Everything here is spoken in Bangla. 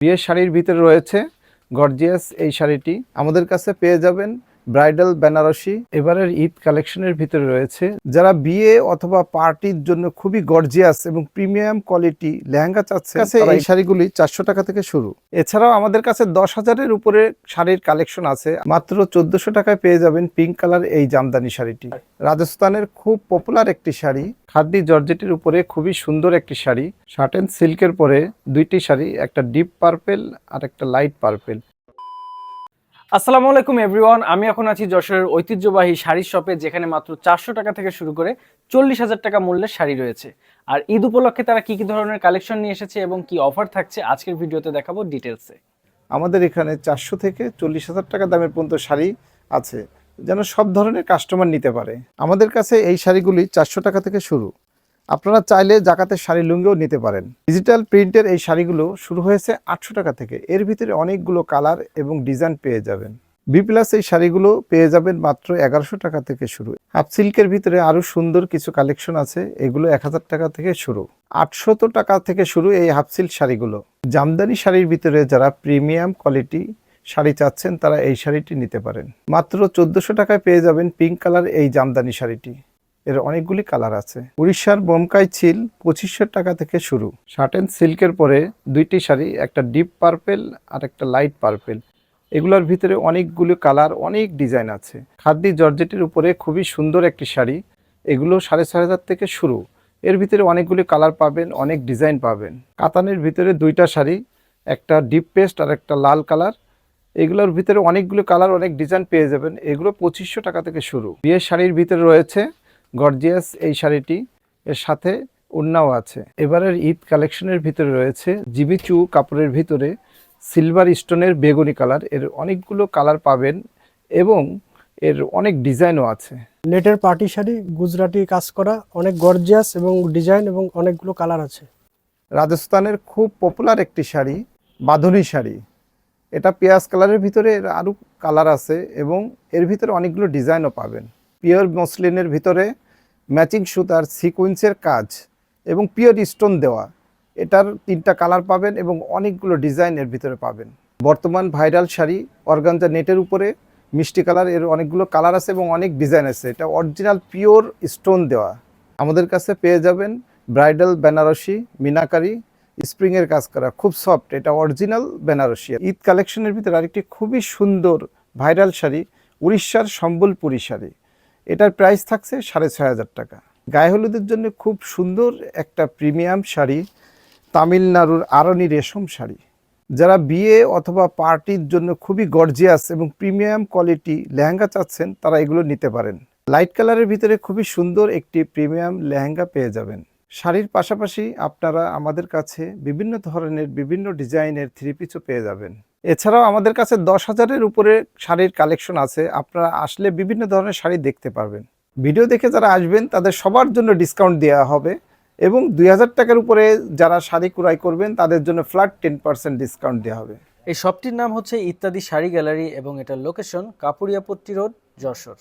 বিয়ের শাড়ির ভিতরে রয়েছে গর্জিয়াস এই শাড়িটি। আমাদের কাছে পেয়ে যাবেন ব্রাইডাল বেনারসি। এবারের ঈদ কালেকশনের ভিতরে রয়েছে যারা বিয়ে অথবা পার্টির জন্য খুবই গর্জিয়াস এবং প্রিমিয়াম কোয়ালিটি লেহেঙ্গা চাচ্ছে এই শাড়িগুলি চারশো টাকা থেকে শুরু। এছাড়াও আমাদের কাছে দশ হাজারের উপরে শাড়ির কালেকশন আছে মাত্র চোদ্দশো টাকায় পেয়ে যাবেন পিঙ্ক কালার এই জামদানি শাড়িটি। রাজস্থানের খুব পপুলার একটি শাড়ি খাদ্দি জর্জেটের উপরে খুবই সুন্দর একটি শাড়ি শার্ট সিল্কের পরে দুইটি শাড়ি একটা ডিপ পার্পেল আর একটা লাইট পার্পেল। আসসালামু আলাইকুম এভরিওয়ান আমি এখন আছি যশোরের ঐতিহ্যবাহী শাড়ির শপে, যেখানে মাত্র চারশো টাকা থেকে শুরু করে চল্লিশ হাজার টাকা মূল্যের শাড়ি রয়েছে। আর ঈদ উপলক্ষে তারা কি কি ধরনের কালেকশন নিয়ে এসেছে এবং কি অফার থাকছে, আজকের ভিডিওতে দেখাবো ডিটেলসে আমাদের এখানে চারশো থেকে চল্লিশ হাজার টাকা দামের পর্যন্ত শাড়ি আছে, যেন সব ধরনের কাস্টমার নিতে পারে। আমাদের কাছে এই শাড়িগুলি চারশো টাকা থেকে শুরু। আপনারা চাইলে জাকাতের শাড়ি লুঙ্গিও নিতে পারেন। ডিজিটাল প্রিন্টের এই শাড়িগুলো শুরু হয়েছে আটশো টাকা থেকে। এর ভিতরে অনেকগুলো কালার এবং ডিজাইন পেয়ে যাবেন। বি প্লাস এই শাড়িগুলো পেয়ে যাবেন মাত্র এগারোশো টাকা থেকে শুরু। হাফ সিল্কের ভিতরে আরও সুন্দর কিছু কালেকশন আছে। এগুলো এক হাজার টাকা থেকে শুরু। আটশত টাকা থেকে শুরু এই হাফ সিল্ক শাড়িগুলো। জামদানি শাড়ির ভিতরে যারা প্রিমিয়াম কোয়ালিটি শাড়ি চাচ্ছেন, তারা এই শাড়িটি নিতে পারেন। মাত্র চোদ্দশো টাকায় পেয়ে যাবেন পিঙ্ক কালার এই জামদানি শাড়িটি। এর অনেকগুলি কালার আছে। উড়িষ্যার বোমকাই ছিল পঁচিশশো টাকা থেকে শুরু। শার্ট অ্যান্ড সিল্কের পরে দুইটি শাড়ি, একটা ডিপ পার্পেল আর একটা লাইট পার্পেল। এগুলোর ভিতরে অনেকগুলো কালার, অনেক ডিজাইন আছে। খাদ্দি জর্জেটের উপরে খুবই সুন্দর একটি শাড়ি। এগুলো সাড়ে ছয় হাজার থেকে শুরু। এর ভিতরে অনেকগুলি কালার পাবেন, অনেক ডিজাইন পাবেন। কাতানের ভিতরে দুইটা শাড়ি, একটা ডিপ পেস্ট আর একটা লাল কালার। এগুলোর ভিতরে অনেকগুলো কালার, অনেক ডিজাইন পেয়ে যাবেন। এগুলো পঁচিশশো টাকা থেকে শুরু। বিয়ের শাড়ির ভিতরে রয়েছে গর্জিয়াস এই শাড়িটি। এর সাথে উন্নাও আছে। এবারের ঈদ কালেকশনের ভিতরে রয়েছে জিবিচু কাপড়ের ভিতরে সিলভার স্টোনের বেগুনি কালার। এর অনেকগুলো কালার পাবেন এবং এর অনেক ডিজাইনও আছে। নেটের পার্টি শাড়ি গুজরাটি কাজ করা অনেক গর্জিয়াস এবং ডিজাইন এবং অনেকগুলো কালার আছে। রাজস্থানের খুব পপুলার একটি শাড়ি বাঁধনি শাড়ি। এটা পেঁয়াজ কালারের ভিতরে এর আরও কালার আছে এবং এর ভিতরে অনেকগুলো ডিজাইনও পাবেন। পিওর মসলিনের ভিতরে ম্যাচিং সুতার সিকুয়েন্সের কাজ এবং পিওর স্টোন দেওয়া। এটার তিনটা কালার পাবেন এবং অনেকগুলো ডিজাইন এর ভিতরে পাবেন। বর্তমান ভাইরাল শাড়ি অর্গানজা নেটের উপরে, মিষ্টি কালারের অনেকগুলো কালার আছে এবং অনেক ডিজাইন আছে। এটা অরিজিনাল পিওর স্টোন দেওয়া। আমাদের কাছে পেয়ে যাবেন ব্রাইডাল বেনারসি, মিনাকারি স্প্রিংয়ের কাজ করা। খুব সফট এটা অরিজিনাল বেনারসি। ঈদ কালেকশনের ভিতরে আরেকটি খুবই সুন্দর ভাইরাল শাড়ি, উড়িষ্যার সম্বলপুরি শাড়ি। এটার প্রাইস থাকছে সাড়ে ছয় হাজার টাকা। গায়ে হলুদের জন্য খুব সুন্দর একটা প্রিমিয়াম শাড়ি, তামিলনাড়ুর আরনি রেশম শাড়ি। যারা বিয়ে অথবা পার্টির জন্য খুবই গর্জিয়াস এবং প্রিমিয়াম কোয়ালিটি লেহেঙ্গা চাচ্ছেন, তারা এগুলো নিতে পারেন। লাইট কালারের ভিতরে খুবই সুন্দর একটি প্রিমিয়াম লেহেঙ্গা পেয়ে যাবেন। শাড়ির পাশাপাশি আপনারা আমাদের কাছে বিভিন্ন ধরনের, বিভিন্ন ডিজাইনের থ্রি পিসও পেয়ে যাবেন। এছাড়াও আমাদের কাছে দশ হাজারের উপরে শাড়ির কালেকশন আছে, আপনারা আসলে বিভিন্ন ধরনের শাড়ি দেখতে পারবেন। ভিডিও দেখে যারা আসবেন, তাদের সবার জন্য ডিসকাউন্ট দেওয়া হবে এবং দুই হাজার টাকার উপরে যারা শাড়ি ক্রয় করবেন, তাদের জন্য ফ্ল্যাট টেন পার্সেন্ট ডিসকাউন্ট দেওয়া হবে। এই শপটির নাম হচ্ছে ইত্যাদি শাড়ি গ্যালারি এবং এটার লোকেশন কাপুরিয়াপট্টি রোড, যশোর।